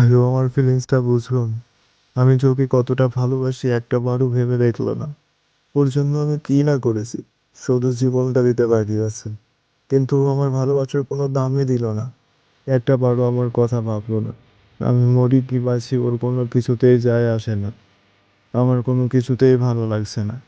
আগে আমার ফিলিংসটা বুঝলো আমি যে কতটা ভালোবাসি একটা বারও ভেবে দেখল না। ওর জন্য আমি কী না করেছি? শুধু জীবনটা দিতে বাকি আছে। কিন্তু আমার ভালোবাসার কোনো দামই দিল না। একটা বারও আমার কথা ভাবলো না। আমি মরি কি বাঁচি ওর কোনো কিছুতেই যায় আসে না। আমার কোনো কিছুতেই ভালো লাগছে না।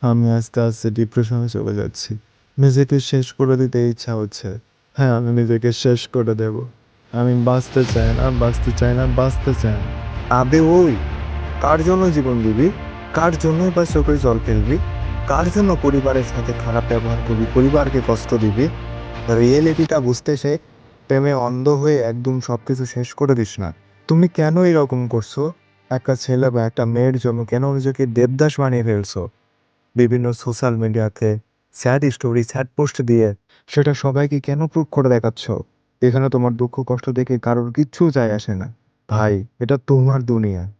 আমি আস্তে আস্তে ডিপ্রেশনে চলে যাচ্ছি। নিজেকে শেষ করে দিতে ইচ্ছা হচ্ছে। হ্যাঁ আমি নিজেকে শেষ করে দেব। আমি বাঁচতে চাই না বাঁচতে চাই না বাঁচতে চাই না। আবে ওই, কার জন্য জীবন দিবি? কার জন্যই বা চোখে জল ফেলবি? কার জন্য পরিবারের সাথে খারাপ ব্যবহার করবি? পরিবারকে কষ্ট দিবি? রিয়েলিটিটা বুঝতে সে প্রেমে অন্ধ হয়ে একদম সব কিছু শেষ করে দিস না। তুমি কেন এরকম করছ? একটা ছেলে বা একটা মেয়ের জন্য কেন নিজেকে দেবদাস বানিয়ে ফেলছো? বিভিন্ন সোশ্যাল মিডিয়াতে স্যাড স্টোরি স্যাড পোস্ট দিয়ে সেটা সবাইকে কেন প্রুভ করে দেখাচ্ছ? এখানে তোমার দুঃখ কষ্ট দেখে কারোর কিচ্ছু যায় আসে না। ভাই, এটা তোমার দুনিয়া।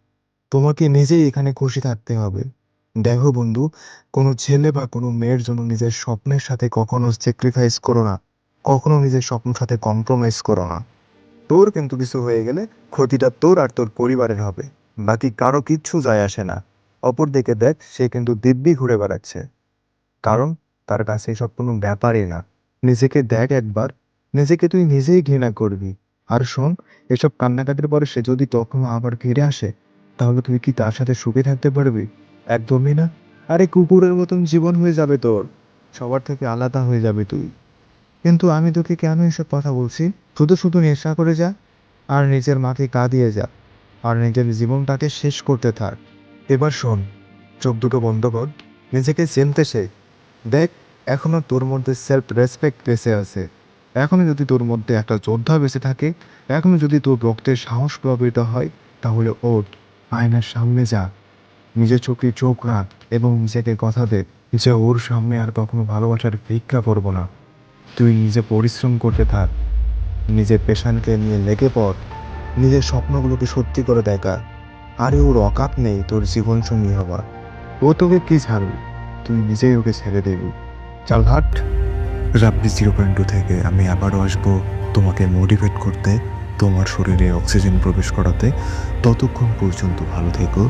তোমাকে নিজেই এখানে খুশি থাকতে হবে। দেখো বন্ধু, কোনো ছেলে বা কোনো মেয়ের জন্য নিজের স্বপ্নের সাথে কখনো স্যাক্রিফাইস করো না। কখনো নিজের স্বপ্নের সাথে কম্প্রোমাইজ করো না। তোর কিন্তু কিছু হয়ে গেলে ক্ষতিটা তোর আর তোর পরিবারের হবে। বাকি কারও কিচ্ছু যায় আসে না। অপরদিকে দেখ, সে কিন্তু দিব্যি ঘুরে বেড়াচ্ছে। কারণ তার কাছে এসব কোনো ব্যাপারই না। নিজেকে দেখ একবার নিজেকে তুই নিজেই ঘৃণা করবি। আর শোন, এসব কান্নাকাটির পরে সে যদি কখনো আবার ঘিরে আসে, তাহলে তুই কি তার সাথে সুখে থাকতে পারবি? একদমই না। আরে কুকুরের মতন জীবন হয়ে যাবে তোর। সবার থেকে আলাদা হয়ে যাবে তুই। কিন্তু আমি তোকে কেন এসব কথা বলছি? শুধু শুধু নেশা করে যা, আর নিজের মাকে কাঁদিয়ে যা, আর নিজের জীবনটাকে শেষ করতে থাক। এবার শোন, চোখ দুটো বন্ধ কর, নিজেকে চিনতে শেখ। দেখ, এখনও তোর মধ্যে সেলফ রেসপেক্ট বেঁচে আছে। এখনও যদি তোর মধ্যে একটা যোদ্ধা বেঁচে থাকে এখনও যদি তোর রক্তের সাহস প্রভাবিত হয়, তাহলে ওঠ, আয়নার সামনে যা। নিজের চোখে চোখ রাখ এবং নিজেকে কথা দে যে ওর সামনে আর কখনো ভালোবাসার ভিক্ষা করব না। তুই নিজে পরিশ্রম করতে থাক। নিজের পেশানকে নিয়ে লেগে পড়। নিজের স্বপ্নগুলোকে সত্যি করে দেখা। আরে ওর অকাপ নেই তোর জীবন সঙ্গী হবার। ও তোকে কি ছাড়বে? তুই নিজেই ওকে ছেড়ে দেবি। চাল হাট রাব্বি জিরো পয়েন্ট টু থেকে আমি আবারও আসব তোমাকে মোটিভেট করতে, তোমার শরীরে অক্সিজেন প্রবেশ করাতে। ততক্ষণ পর্যন্ত ভালো থেকো।